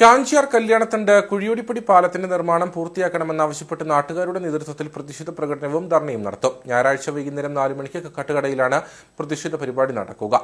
കാഞ്ചിയാർ കല്യാണത്തണ്ട് കുഴിയോടിപ്പടി പാലത്തിന്റെ നിർമ്മാണം പൂർത്തിയാക്കണമെന്നാവശ്യപ്പെട്ട് നാട്ടുകാരുടെ നേതൃത്വത്തിൽ പ്രതിഷേധ പ്രകടനവും ധർണയും നടത്തും. ഞായറാഴ്ച വൈകുന്നേരം നാലു മണിക്ക് കക്കാട്ടുകടയിലാണ് പ്രതിഷേധ പരിപാടി നടക്കുക.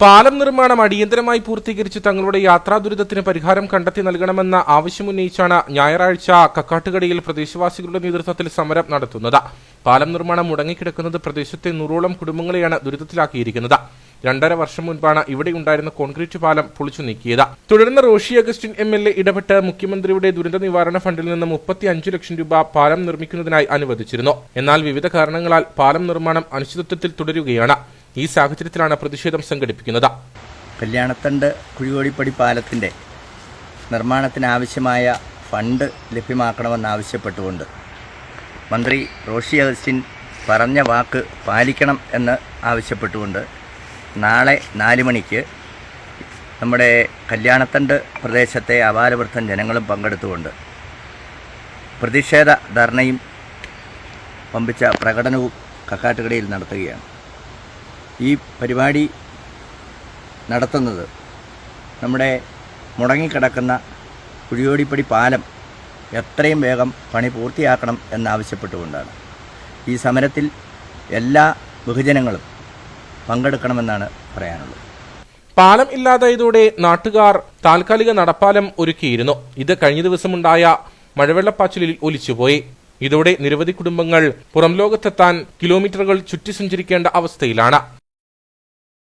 പാലം നിർമ്മാണം അടിയന്തരമായി പൂർത്തീകരിച്ച് തങ്ങളുടെ യാത്രാ ദുരിതത്തിന് പരിഹാരം കണ്ടെത്തി നൽകണമെന്ന ആവശ്യമുന്നയിച്ചാണ് ഞായറാഴ്ച കക്കാട്ടുകടയിൽ പ്രദേശവാസികളുടെ നേതൃത്വത്തിൽ സമരം നടത്തുന്നത്. പാലം നിർമ്മാണം മുടങ്ങിക്കിടക്കുന്നത് പ്രദേശത്തെ നൂറോളം കുടുംബങ്ങളെയാണ് ദുരിതത്തിലാക്കിയിരിക്കുന്നത്. രണ്ടര വർഷം മുൻപാണ് ഇവിടെ ഉണ്ടായിരുന്ന കോൺക്രീറ്റ് പാലം പൊളിച്ചു നീക്കിയത്. തുടർന്ന് Roshy Augustine M L A ഇടപെട്ട് മുഖ്യമന്ത്രിയുടെ ദുരന്ത നിവാരണ ഫണ്ടിൽ നിന്ന് മുപ്പത്തി അഞ്ച് ലക്ഷം രൂപ പാലം നിർമ്മിക്കുന്നതിനായി അനുവദിച്ചിരുന്നു. എന്നാൽ വിവിധ കാരണങ്ങളാൽ പാലം നിർമ്മാണം അനിശ്ചിതത്വത്തിൽ തുടരുകയാണ്. ഈ സാഹചര്യത്തിലാണ് പ്രതിഷേധം സംഘടിപ്പിക്കുന്നത്. കല്യാണത്തണ്ട് കുഴികോടിപ്പടി പാലത്തിന്റെ നിർമ്മാണത്തിനാവശ്യമായ ഫണ്ട് ലഭ്യമാക്കണമെന്നാവശ്യപ്പെട്ടുകൊണ്ട് മന്ത്രി റോഷി അഗസ്റ്റിൻ പറഞ്ഞ വാക്ക് പാലിക്കണം എന്ന് ആവശ്യപ്പെട്ടുകൊണ്ട് നാളെ നാല് മണിക്ക് നമ്മുടെ കല്യാണത്തണ്ട് പ്രദേശത്തെ അപാലവൃദ്ധം ജനങ്ങളും പങ്കെടുത്തുകൊണ്ട് പ്രതിഷേധ ധർണയും പമ്പിച്ച പ്രകടനവും കക്കാട്ടുകടയിൽ നടത്തുകയാണ്. ഈ പരിപാടി നടത്തുന്നത് നമ്മുടെ മുടങ്ങിക്കിടക്കുന്ന കുഴിയോടിപ്പടി പാലം എത്രയും വേഗം പണി പൂർത്തിയാക്കണം എന്നാവശ്യപ്പെട്ടുകൊണ്ടാണ്. ഈ സമരത്തിൽ എല്ലാ ബഹുജനങ്ങളും പങ്കെടുക്കണമെന്നാണ് പറയാനുള്ളത്. പാലം ഇല്ലാതായതോടെ നാട്ടുകാർ താൽക്കാലിക നടപ്പാലം ഒരുക്കിയിരുന്നു. ഇത് കഴിഞ്ഞ ദിവസമുണ്ടായ മഴവെള്ളപ്പാച്ചിലിൽ ഒലിച്ചുപോയി. ഇതോടെ നിരവധി കുടുംബങ്ങൾ പുറം ലോകത്തെത്താൻ കിലോമീറ്ററുകൾ ചുറ്റി സഞ്ചരിക്കേണ്ട അവസ്ഥയിലാണ്.